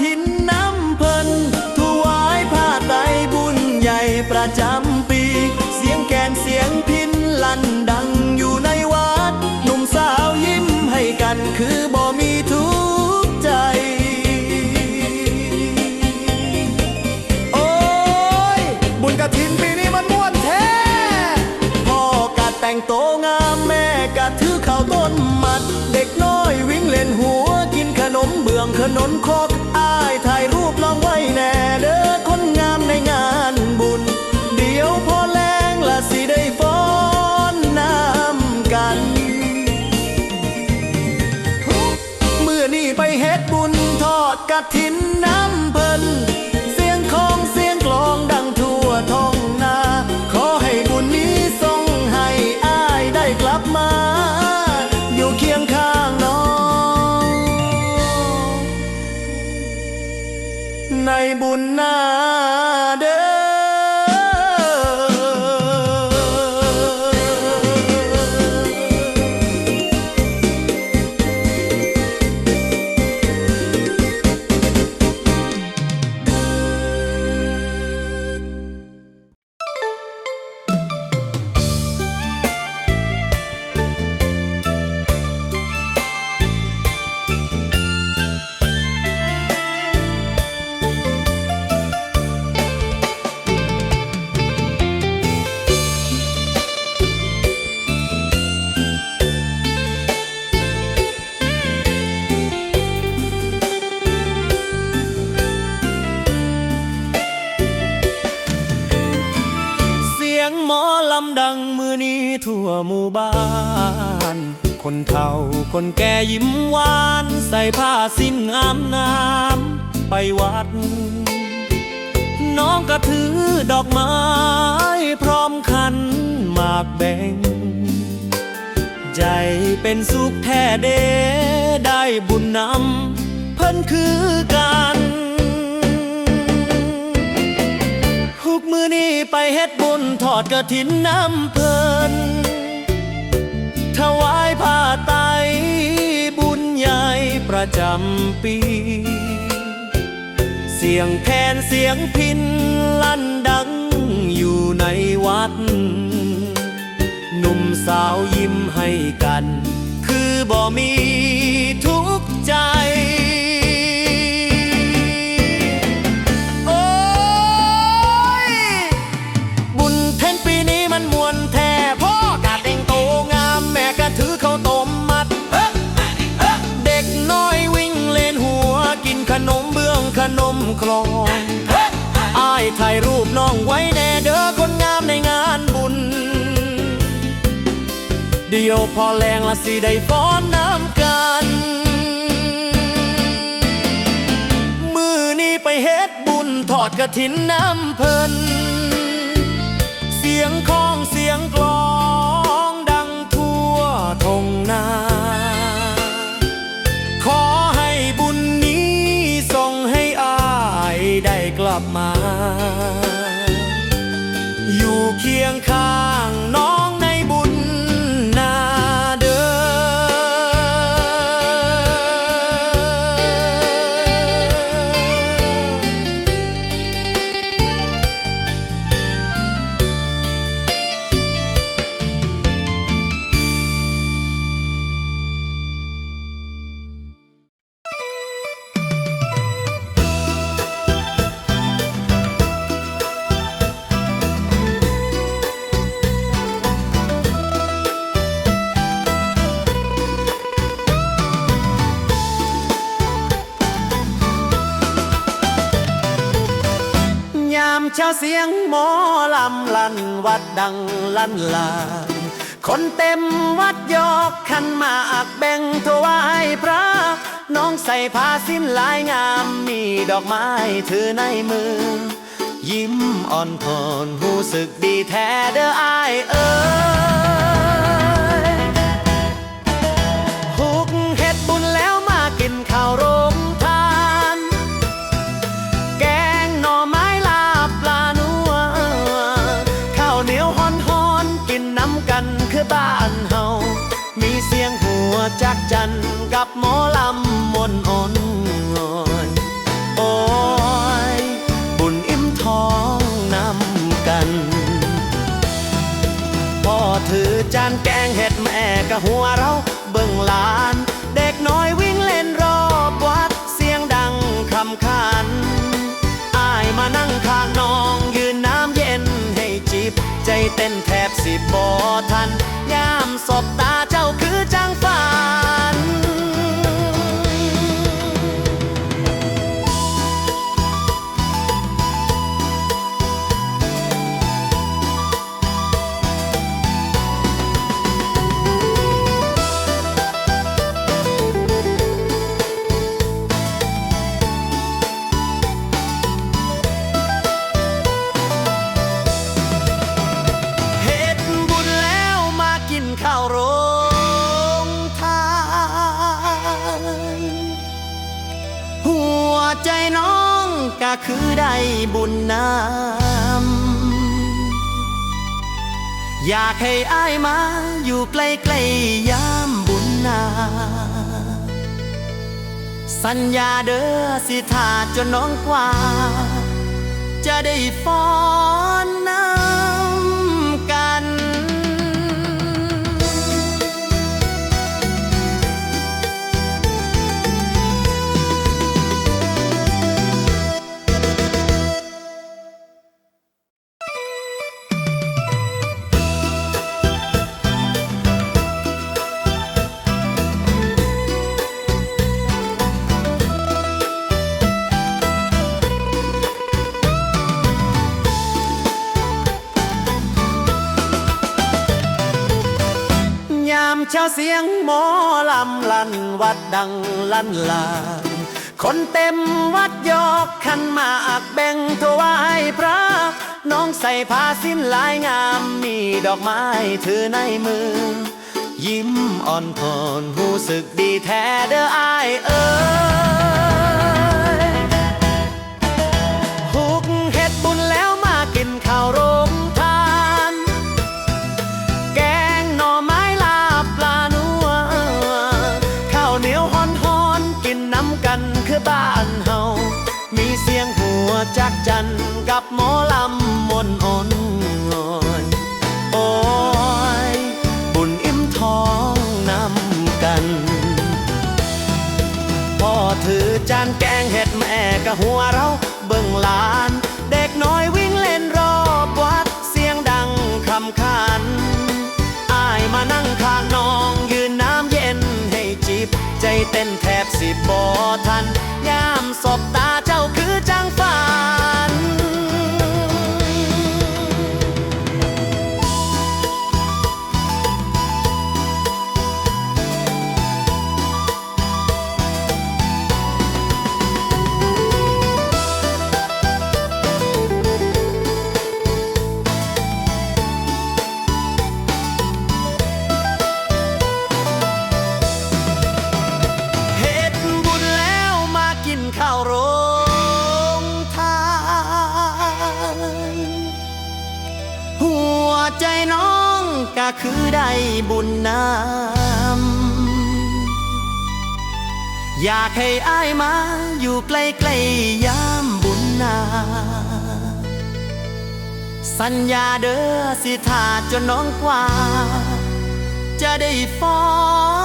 ถินน้ำเพิ่นถวายผ้าไตรบุญใหญ่ประจำปี เสียงแกนเสียงพินลั่นดังอยู่ในวัดหนุ่มสาวยิ้มให้กันคือบ่มีทุกข์ใจ โอ้ย บุญกระถินปีนี้มันม่วนแท้ พ่อกะแต่งโตงามแม่กะถือข้าวต้นมัด เด็กน้อยวิ่งเล่นหัวกินขนมเบื้องขนนคอก ดกะถินน้ำเพิ่น คนแก่ยิ้มหวานใส่ผ้าสิ้นงามน้ำไปวัด น้องก็ถือดอกไม้พร้อมขันหมากแบ่ง ใจเป็นสุขแท้เดได้บุญนำเพิ่นคือกันทุกมือนี้ไปเฮ็ดบุญทอดกระถินน้ำเพลินถวายผ้าตรบุญใหญ่ ประจำปี เสียงแคนเสียงพินลั่นดังอยู่ในวัด หนุ่มสาวยิ้มให้กัน คือบ่มีทุกข์ใจ นขนมเบื้องขนมคลองอายถ่ายรูปน้องไว้แน่เด้อคนงามในงานบุญ เดียวพอแรงละสิได้ฟ้อนน้ำกัน มือนี้ไปเฮ็ดบุญทอดกระถินน้ำเพลิน เสียงของเสียงกลองดังทั่วทงนาขอ ยง ดังลั่นลาคนเต็มวัดยกขันมากแบ่งถวายพระ น้องใส่ผ้าสิ้นลายงาม มีดอกไม้ถือในมือ ยิ้มอ่อนทอนหูสึกดีแท้เด้ออายเอ้ย จักจันกับหมอลำมนอ่อนงอยโอ้ยบุญอิ่มท้องนำกัน พ่อถือจานแกงเห็ดแม่กะหัวเราเบิ่งลาน เด็กน้อยวิ่งเล่นรอบวัดเสียงดังคำคันอายมานั่งข้างน้องยืนน้ำเย็นให้จิบ ใจเต้นแทบสิบบอทันยามสบตา บุญนำอยากให้อ้ายมาอยู่ใกล้ๆยามบุญนา สัญญาเด้อสิทาจนน้องกว่า จะได้ฟ้อง ชาวเสียงหมอลำลันวัดดังลันลาคนเต็มวัดยกขันมาอักแบ่งถวายพระ น้องใส่ผ้าสิ้นลายงามมีดอกไม้ถือในมือ ยิ้มอ่อนทอนหูสึกดีแท้เด้ออายเอ้ย จักจันกับหมอลำมนอ่อนงอยโอ้ยบุญอิ่มท้องนำกัน พ่อถือจานแกงเห็ดแม่กะหัวเราเบิ่งหลาน เด็กน้อยวิ่งเล่นรอบวัดเสียงดังคำคันอายมานั่งข้างน้องยืนน้ำเย็นให้จิบ ใจเต้นแทบสิบบอทันากให้อ้ายมา อยู่ใกล้ๆยามบุญนา สัญญาเด้อสิทาจนน้องกว่า จะได้ฟ้อง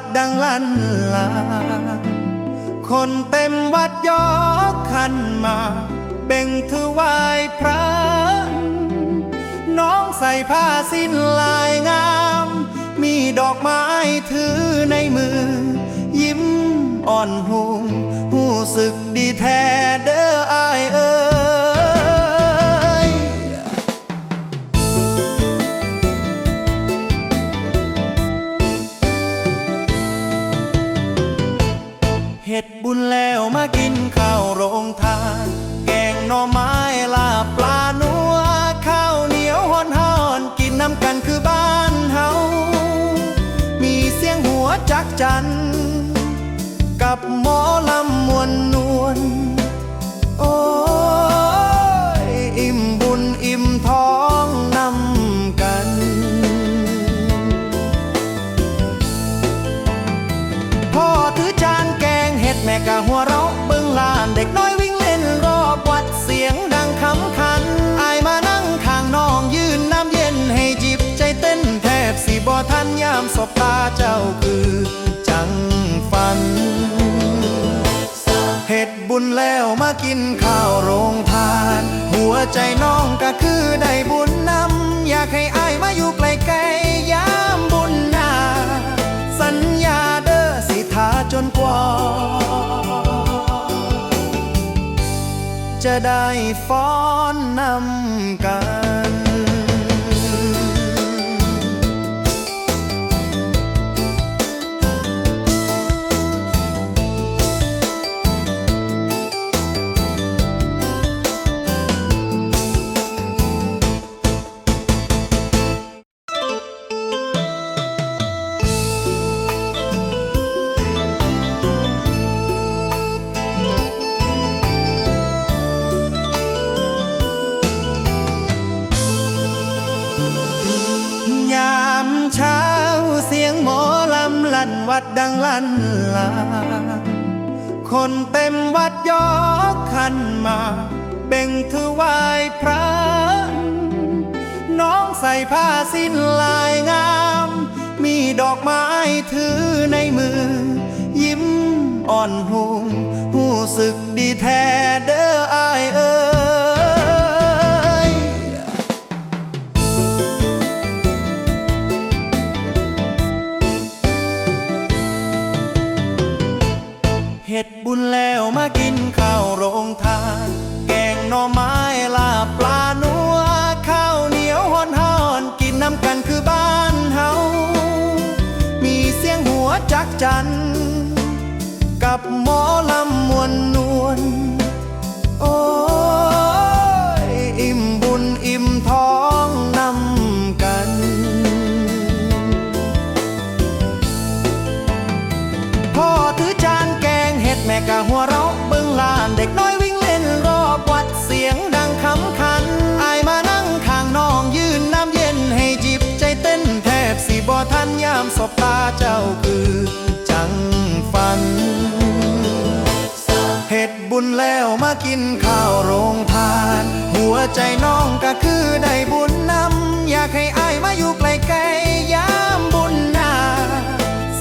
ดดังลั่นลา คนเต็มวัดยกขันมา เบ่งถือไหวายพระ น้องใส่ผ้าสิ้นลายงาม มีดอกไม้ถือในมือ ยิ้มอ่อนหูหูสึกดีแท้เด้ออายเอ้ มากินข้าวโรงทาน หัวใจน้องก็คือได้บุญนำอยากให้อายมาอยู่ใกล้ๆยามบุญนาสัญญาเด้อสิทาจนกว่า จะได้ฟ้อนนำกัน มวัดยกขันมา เบ่งถือไหวายพระ น้องใส่ผ้าสิ้นลายงาม มีดอกไม้ถือในมือ ยิ้มอ่อนหูหูสึกดีแท้เด้ออายเอ้ยเฮ็ดบุญแล้ว สบตาเจ้าคือจังฝันเฮ็ดบุญแล้วมากินข้าวโรงทาน หัวใจน้องก็คือได้บุญนำอยากให้อายมาอยู่ใกล้ๆยามบุญนา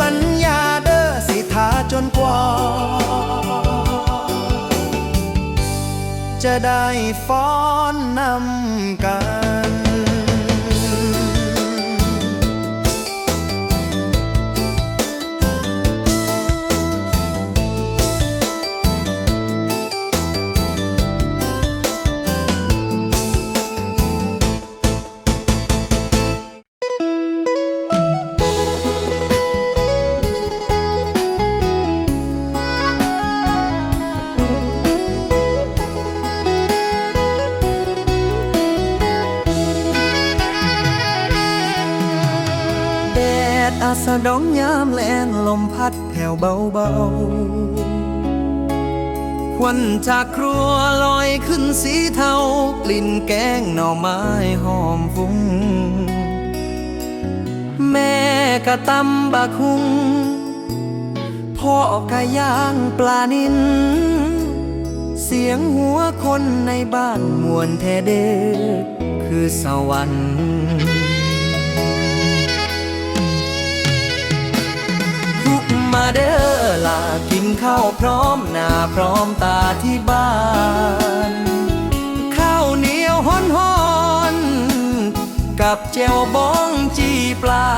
สัญญาเด้อสิทาจนกว่า จะได้ฟ้อนนำ ดองยามแลงลมพัดแผ่วเบาๆควันจากครัวลอยขึ้นสีเทากลิ่นแกงหน่อไม้หอมฟุ้ง แม่กะตำบักหุง พ่อกะย่างปลานิน เสียงหัวคนในบ้านมวนแท้เด้อคือสวรรค์ ข้าวพร้อมหน้าพร้อมตาที่บ้าน ข้าวเหนียวฮ้อนฮอนกับแจวบ้องจีปลา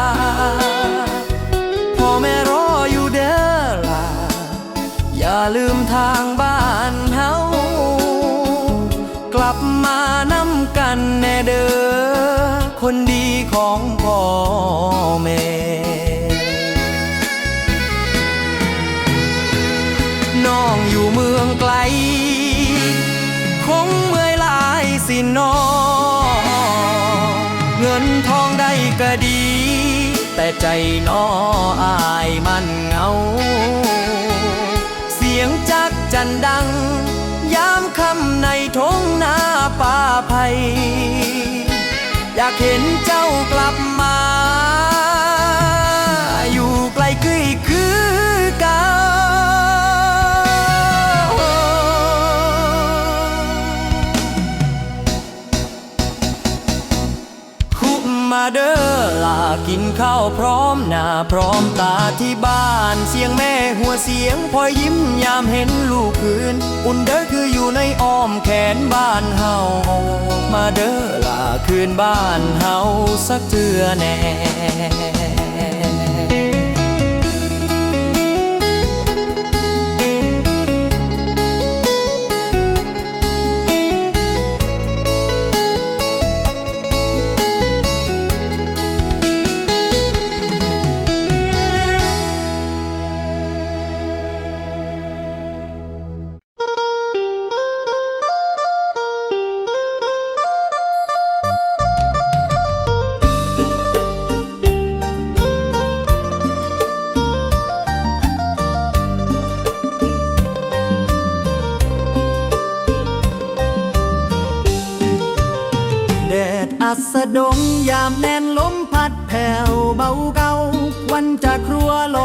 พ่อแม่รออยู่เด้อล่ะอย่าลืมทางบ้านเฮากลับมานำกันแน่เด้อคนดีของพ่อแม่ สินอเงินทองได้ก็ดี แต่ใจน้ออายมันเหงา เสียงจักจันดัง ยามคำในทงนาป่าไผ่อยากเห็นเจ้ากลับมา ข้าวพร้อมหน้าพร้อมตาที่บ้านเสียงแม่หัวเสียงพอยิ้มยามเห็นลูกคืน อุ่นเด้อคืออยู่ในอ้อมแขนบ้านเฮามาเด้อลาคืนบ้านเฮาสักเทื่อแน่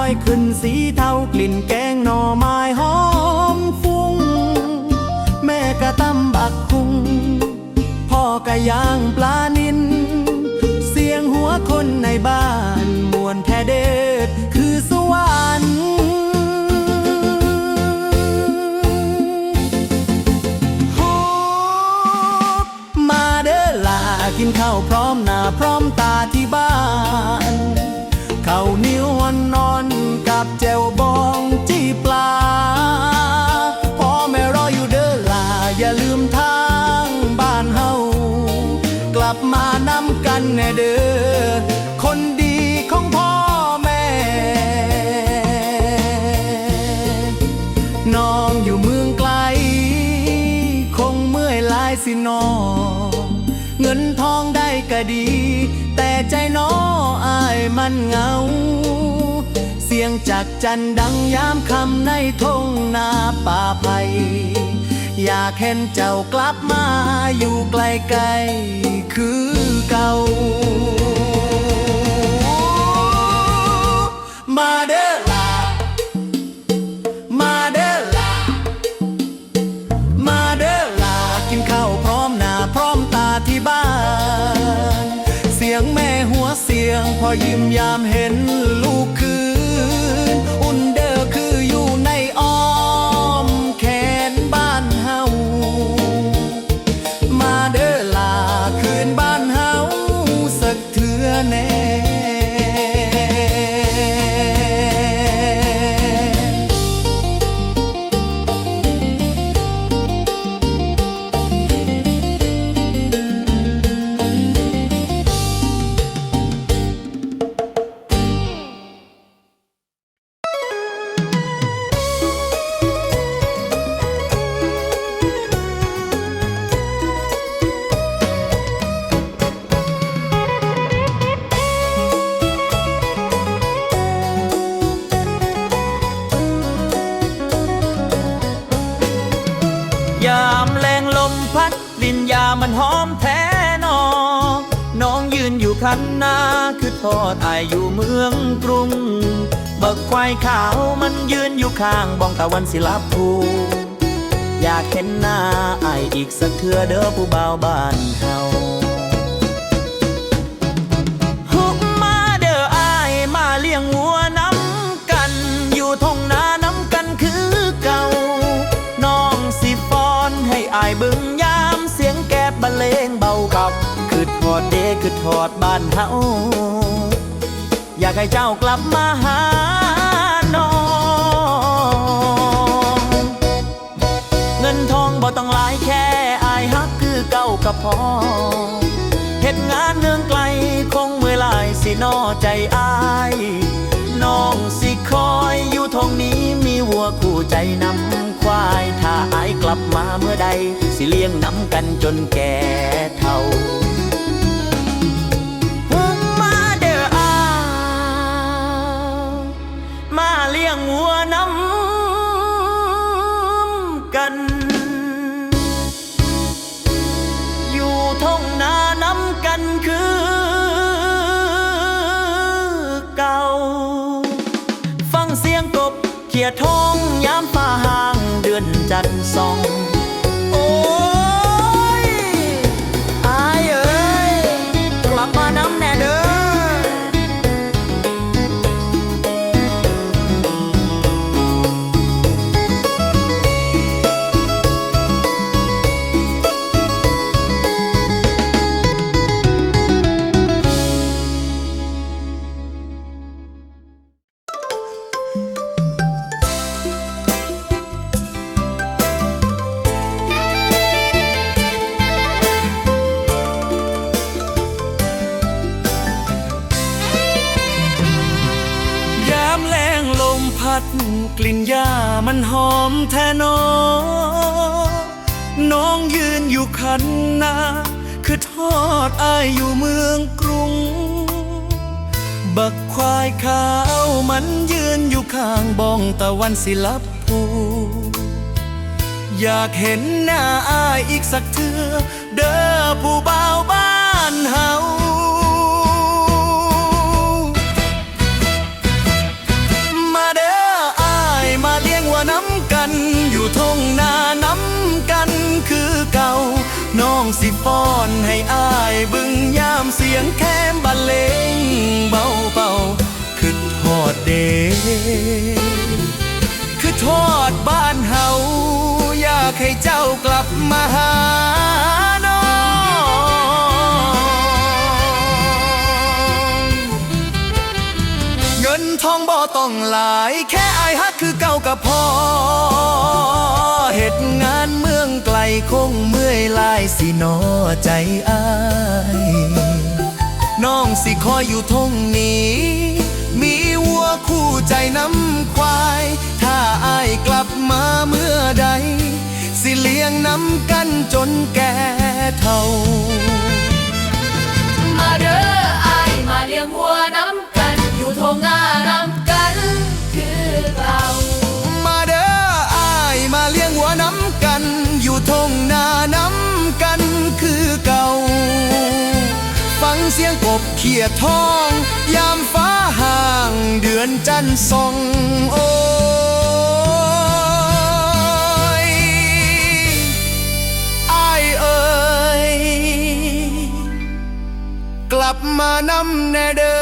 อยขึ้นสีเทากลิ่นแกงหน่อไม้หอมฟุ้ง แม่กะตำบักคุง พ่อกะย่างปลานิน มันเงา เสียงจากจันดังยามคำในทงนาป่าไผ่อยากเห็นเจ้ากลับมาอยู่ไกลๆคือเก่า มาเด้อ สียงพอยิ้มยามเห็นลูกคืน ยามแรงลมพัดลินยามันหอมแท้นอ น้องยืนอยู่คันนาคือทอดอายอยู่เมืองกรุงบักควายขาวมันยืนอยู่ข้างบองตะวันศิลาภูอยากเห็นหน้าอายอีกสักเทื่อเด้อผู้บ่าวบ้านเฮา คือทอดบ้านเฮาอยากให้เจ้ากลับมาหาน้อง เงินทองบ่ต้องหลายแค่อายฮักคือเก่ากับพอเหตุงานเนืองไกลคงเมื่อลายสินอใจอายน้องสิคอยอยู่ทงนี้มีวัวคู่ใจนำควาย ถ้าอายกลับมาเมื่อใด สิเลี้ยงน้ำกันจนแก่เท่า เลี้ยงวัวน้ำกัน อยู่ท้องนาน้ำกันคือเก่า ฟังเสียงกบเขียดทองยามฟ้าห่างเดือนจันทร์ส่อง คันนาคือทอดอายอยู่เมืองกรุง บักควายขาวมันยืนอยู่ข้างบ้องตะวันสิลับภูอยากเห็นหน้าอายอีกสักเทือเด้อผู้บ่าวบ้านเฮา ฟ้อนให้อายบึงยามเสียงแคมบรรเลงเบาเบาๆคือทอดเดคือทอดบ้านเฮาอยากให้เจ้ากลับมาหา ต้องหลาย แค่อายฮักคือเก่ากับพอเหตุงานเมืองไกลคงเมื่อยลายสินอใจอายน้องสิคอยอยู่ทงนี้ มีวัวคู่ใจน้ำควาย ถ้าอายกลับมาเมื่อใด สิเลี้ยงน้ำกันจนแก่เท่า มาเด้ออายมาเลี้ยงวัวน้ำ ทงนาน้ำกันคือเรามาเด้ออายมาเลี้ยงวัวน้ำกัน อยู่ทงนาน้ำกันคือเก่า ฟังเสียงกบเขียดทอง ยามฟ้าห่างเดือนจันทร์ส่องโอ้ยอเอ่ยกลับมานำแน่เด้อ